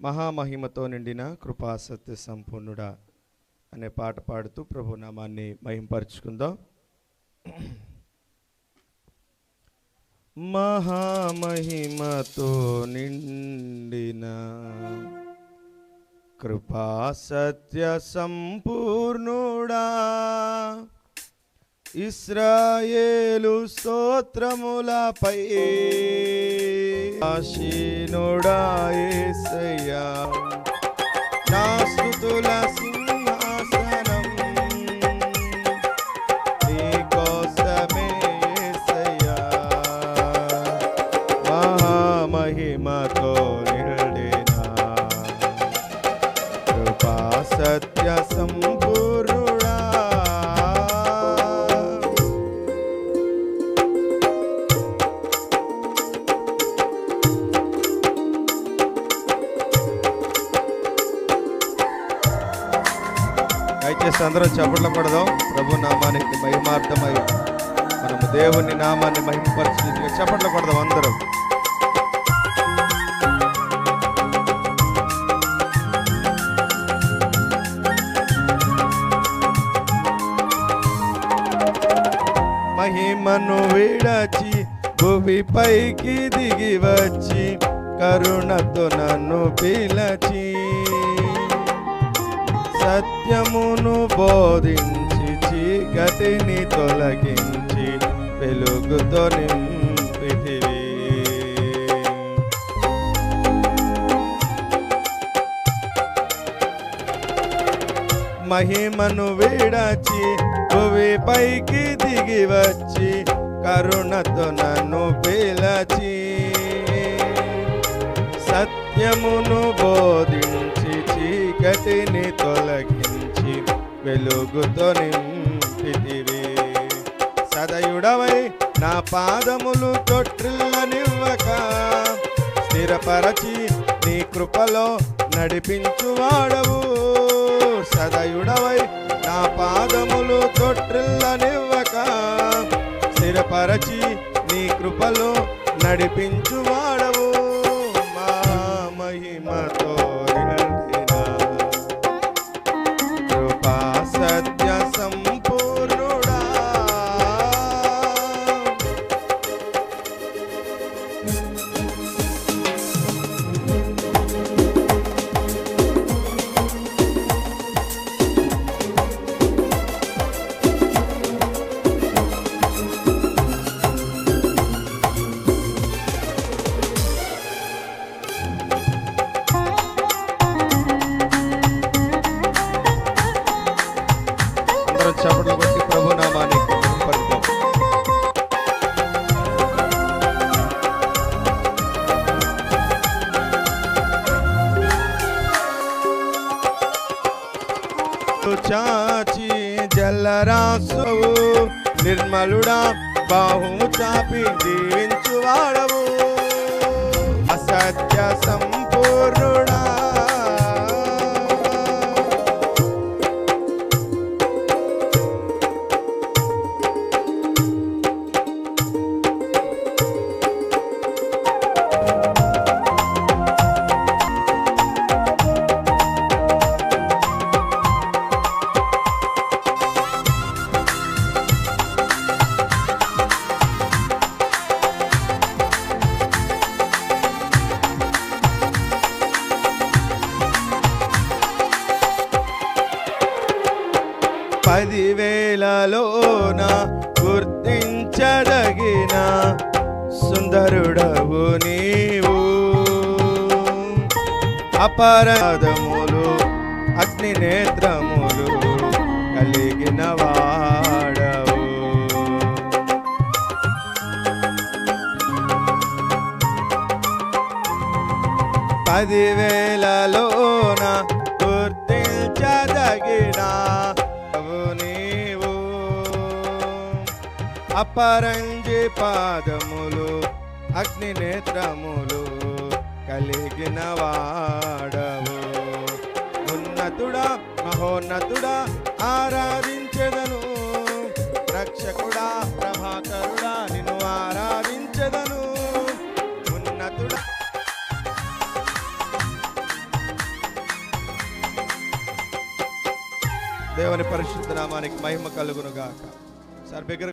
మహామహిమతో నిండిన కృపాసత్య సంపూర్ణుడా అనే పాట పాడుతూ ప్రభునామాన్ని మహింపరుచుకుందాం. మహామహిమతో నిండిన కృపా సత్య సంపూర్ణుడా ఇస్రాయేలు స్తోత్రములపై ఆశీనుడా సంపూర్ణుడా దయచేసి అందరం చప్పట్లు కొడదాం. ప్రభు నామానికి మహిమార్థమై మనము దేవుని నామాన్ని మహిమపరిచి చప్పట్లు కొడదాం అందరం. మహిమను విడచి భువిపైకి దిగి వచ్చి కరుణతో నన్ను పిలచి. సత్యమును బోధించి చీకటిని తొలగించి వెలుగుతో నింపితివి మహిమను విడచి భువి పైకి దిగి వచ్చి కరుణతో నన్ను పిలచి. సత్యమును బోధించి చీకటిని తొలగించి వెలుగుతో నింపితివి. సదయుడవై నా పాదములు తొట్టిల్లనివ్వక స్థిరపరచి నీ కృపలో నడిపించువాడవు. సదయుడవై నా పాదములు తొట్టిల్లనివ్వక స్థిరపరచి నీ కృపలో నడిపించు అందరం చప్పట్లు కొట్టి ప్రభునామానికి నామానికి చాచి జల్లరాసవు నిర్మలుడా బాహుము చాపి జీవించువాడవు అసత్య పదివేలలోన గుర్తించదగిన సుందరుడవు నీవు. అపరాధములు అగ్ని నేత్రములు కలిగిన వాడవు. పదివేలలో అపరంజి పాదములు అగ్ని నేత్రములు కలిగిన వాడవు. ఉన్నతుడా మహోన్నతుడా ఆరాధించదను. రక్షకుడా ప్రభాకరుడా నిన్ను ఆరాధించదను. ఉన్నతుడా. దేవుని పరిశుద్ధ నామానికి మహిమ కలుగునుగాక. సార్ బిగ్గర